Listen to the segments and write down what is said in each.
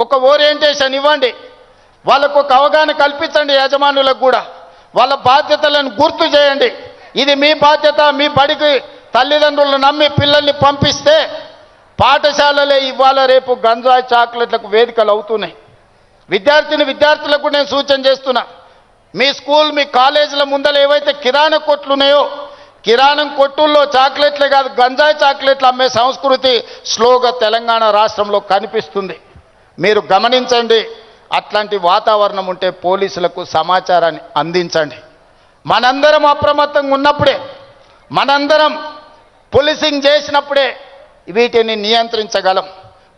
ఒక ఓరియంటేషన్ ఇవ్వండి. వాళ్ళకు ఒక అవగాహన కల్పించండి యజమానులకు కూడా. వాళ్ళ బాధ్యతలను గుర్తు చేయండి. ఇది మీ బాధ్యత మీ బడికి తల్లిదండ్రులు నమ్మి పిల్లల్ని పంపిస్తే పాఠశాలలే ఇవాళ రేపు గంజాయి చాక్లెట్లకు వేదికలు అవుతున్నాయి. విద్యార్థిని విద్యార్థులకు నేను సూచన చేస్తున్నా. మీ స్కూల్ మీ కాలేజీల ముందర ఏవైతే కిరాణా కొట్లు ఉన్నాయో కిరాణం కొట్టుల్లో చాక్లెట్లే కాదు గంజాయి చాక్లెట్లు అమ్మే సంస్కృతి స్లోగా తెలంగాణ రాష్ట్రంలో కనిపిస్తుంది. మీరు గమనించండి అట్లాంటి వాతావరణం ఉంటే పోలీసులకు సమాచారాన్ని అందించండి. మనందరం అప్రమత్తంగా ఉన్నప్పుడే మనందరం పోలీసింగ్ చేసినప్పుడే వీటిని నియంత్రించగలం.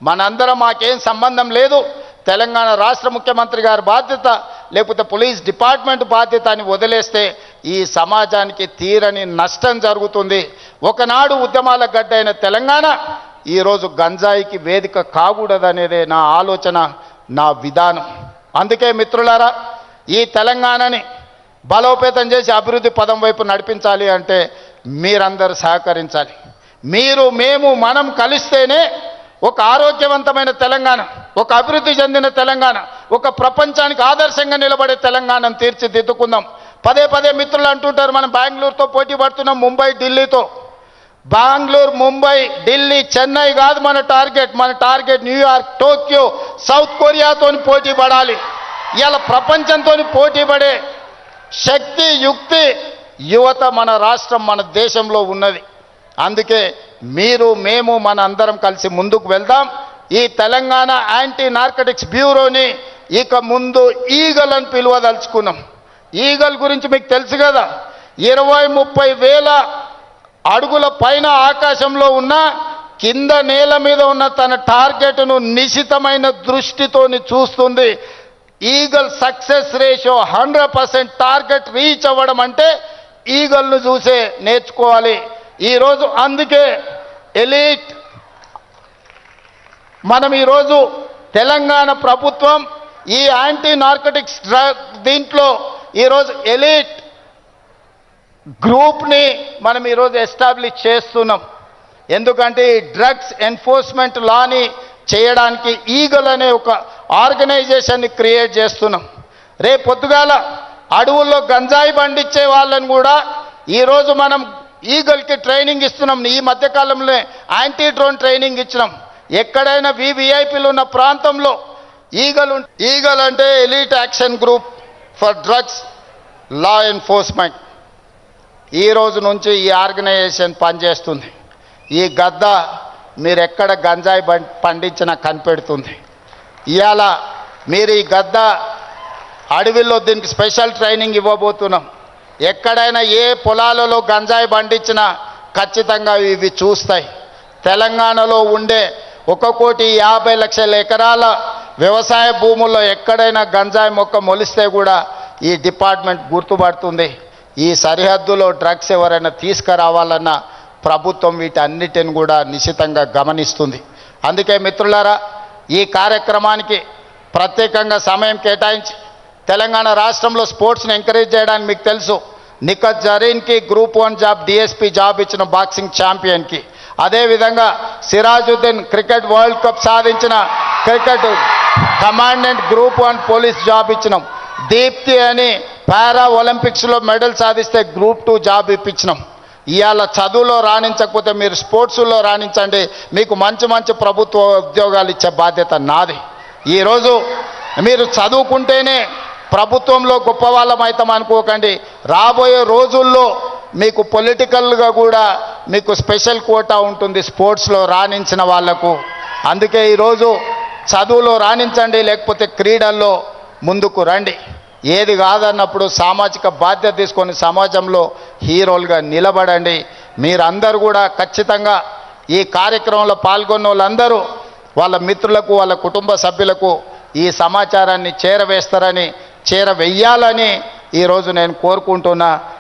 మనందరం మాకేం సంబంధం లేదు. తెలంగాణ రాష్ట్ర ముఖ్యమంత్రి గారి బాధ్యత లేకపోతే పోలీస్ డిపార్ట్మెంట్ బాధ్యత అని వదిలేస్తే ఈ సమాజానికి తీరని నష్టం జరుగుతుంది. ఒకనాడు ఉద్యమాల గడ్డైన తెలంగాణ ఈరోజు గంజాయికి వేదిక కాకూడదనేదే నా ఆలోచన నా విధానం. అందుకే మిత్రులారా ఈ తెలంగాణని బలోపేతం చేసి అభివృద్ధి పదం వైపు నడిపించాలి అంటే మీరందరూ సహకరించాలి. మీరు మేము మనం కలిస్తేనే ఒక ఆరోగ్యవంతమైన తెలంగాణ ఒక అభివృద్ధి చెందిన తెలంగాణ ఒక ప్రపంచానికి ఆదర్శంగా నిలబడే తెలంగాణను తీర్చిదిద్దుకుందాం. పదే పదే మిత్రులు అంటుంటారు మనం బెంగళూరుతో పోటీ పడుతున్నాం ముంబై ఢిల్లీతో. బెంగళూరు ముంబై ఢిల్లీ చెన్నై కాదు మన టార్గెట్. మన target New York Tokyo South కొరియాతో పోటీ పడాలి. ఇలా ప్రపంచంతో పోటీ పడే శక్తి యుక్తి యువత మన రాష్ట్రం మన దేశంలో ఉన్నది. అందుకే మీరు మేము మన అందరం కలిసి ముందుకు వెళ్దాం. ఈ తెలంగాణ యాంటీ నార్కటిక్స్ బ్యూరోని ఇక ముందు ఈగల్ అని పిలువదలుచుకున్నాం. ఈగల్ గురించి మీకు తెలుసు కదా? ఇరవై ముప్పై వేల అడుగుల పైన ఆకాశంలో ఉన్న కింద నేల మీద ఉన్న తన టార్గెట్ను నిశితమైన దృష్టితోని చూస్తుంది. Eagle success ratio hundred percent target reach అవ్వడం అంటే ఈగల్ను చూసే నేర్చుకోవాలి. ఈరోజు అందుకే ఎలీట్ మనం ఈరోజు తెలంగాణ ప్రభుత్వం ఈ యాంటీ నార్కటిక్స్ డ్రగ్ దీంట్లో ఈరోజు ఎలీట్ గ్రూప్ని మనం ఈరోజు ఎస్టాబ్లిష్ చేస్తున్నాం. ఎందుకంటే ఈ డ్రగ్స్ ఎన్ఫోర్స్మెంట్ లాని చేయడానికి ఈగల్ అనే ఒక ఆర్గనైజేషన్ని క్రియేట్ చేస్తున్నాం. రేపు పొద్దుగాల అడవుల్లో గంజాయి పండించే వాళ్ళని కూడా ఈరోజు మనం ఈగల్కి ట్రైనింగ్ ఇస్తున్నాం. ఈ మధ్యకాలంలో యాంటీ డ్రోన్ ట్రైనింగ్ ఇచ్చినాం. ఎక్కడైనా వివిఐపీలు ఉన్న ప్రాంతంలో ఈగలు ఈగల్ అంటే elite action group for drugs law enforcement. ఈ రోజు నుంచి ఈ ఆర్గనైజేషన్ పనిచేస్తుంది. ఈ గద్ద మీరు ఎక్కడ గంజాయి పండించినా కనిపెడుతుంది. ఇవాళ మీరు ఈ గద్ద అడవిలో దీనికి స్పెషల్ ట్రైనింగ్ ఇవ్వబోతున్నాం. ఎక్కడైనా ఏ పొలాలలో గంజాయి పండించినా ఖచ్చితంగా ఇవి చూస్తాయి. తెలంగాణలో ఉండే ఒక కోటి యాభై లక్షల ఎకరాల వ్యవసాయ భూముల్లో ఎక్కడైనా గంజాయి మొక్క మొలిస్తే కూడా ఈ డిపార్ట్మెంట్ గుర్తుపడుతుంది. ఈ సరిహద్దులో డ్రగ్స్ ఎవరైనా తీసుకురావాలన్న ప్రభుత్వం వీటన్నిటిని కూడా నిశితంగా గమనిస్తుంది. అందుకే మిత్రులారా ఈ కార్యక్రమానికి ప్రత్యేకంగా సమయం కేటాయించి తెలంగాణ రాష్ట్రంలో స్పోర్ట్స్ని ఎంకరేజ్ చేయడానికి మీకు తెలుసు Nikhat జరీన్కి group one job DSP job ఇచ్చిన బాక్సింగ్ ఛాంపియన్కి. అదేవిధంగా సిరాజుద్దీన్ క్రికెట్ వరల్డ్ కప్ సాధించిన cricket commandant group one police job ఇచ్చినాం. దీప్తి అని పారా ఒలింపిక్స్లో మెడల్ సాధిస్తే గ్రూప్ టూ జాబ్ ఇప్పించినాం. ఇవాళ చదువులో రాణించకపోతే మీరు స్పోర్ట్స్లో రాణించండి. మీకు మంచి మంచి ప్రభుత్వ ఉద్యోగాలు ఇచ్చే బాధ్యత నాది. ఈరోజు మీరు చదువుకుంటేనే ప్రభుత్వంలో గొప్ప వాళ్ళం అవుతాం అనుకోకండి. రాబోయే రోజుల్లో మీకు పొలిటికల్గా కూడా మీకు స్పెషల్ కోటా ఉంటుంది స్పోర్ట్స్లో రాణించిన వాళ్ళకు అందుకే ఈరోజు చదువులో రాణించండి లేకపోతే క్రీడల్లో ముందుకు రండి. ఏది కాదన్నప్పుడు సామాజిక బాధ్యత తీసుకొని సమాజంలో హీరోలుగా నిలబడండి. మీరందరూ కూడా ఖచ్చితంగా ఈ కార్యక్రమంలో పాల్గొన్న వాళ్ళందరూ వాళ్ళ మిత్రులకు వాళ్ళ కుటుంబ సభ్యులకు ఈ సమాచారాన్ని చేరవేస్తారని చేరవేయాలని ఈరోజు నేను కోరుకుంటున్నా.